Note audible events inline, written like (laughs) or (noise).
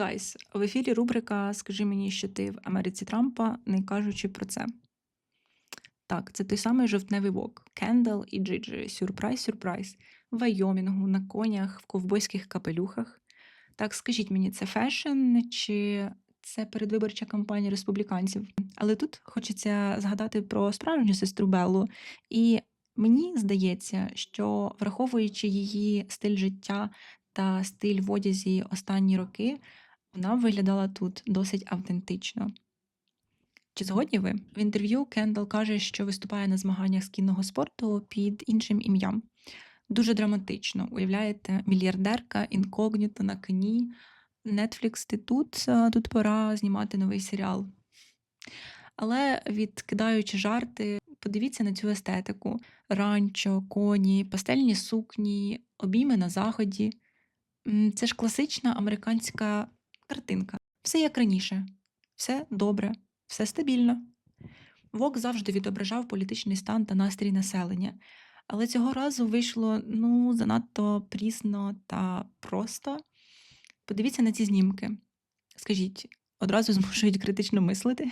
Гайс, в ефірі рубрика Скажи мені, що ти в Америці Трампа, не кажучи про це. Так, це той самий жовтневий вок. Кендал і Джиджи. Сюрприз, сюрприз. В Вайомінгу, на конях, в ковбойських капелюхах. Так, скажіть мені, це фешн чи це передвиборча кампанія республіканців? Але тут хочеться згадати про справжню сестру Беллу. І мені здається, що враховуючи її стиль життя та стиль в одязі останні роки, вона виглядала тут досить автентично. Чи згодні ви? В інтерв'ю Кендал каже, що виступає на змаганнях з кінного спорту під іншим ім'ям. Дуже драматично. Уявляєте, мільярдерка інкогніто на коні. Netflix ти тут, тут пора знімати новий серіал. Але відкидаючи жарти, подивіться на цю естетику: ранчо, коні, пастельні сукні, обійми на заході. Це ж класична американська картинка. Все як раніше, все добре, все стабільно. Вок завжди відображав політичний стан та настрій населення, але цього разу вийшло ну занадто прісно та просто. Подивіться на ці знімки. Скажіть, одразу (laughs) змушують критично мислити.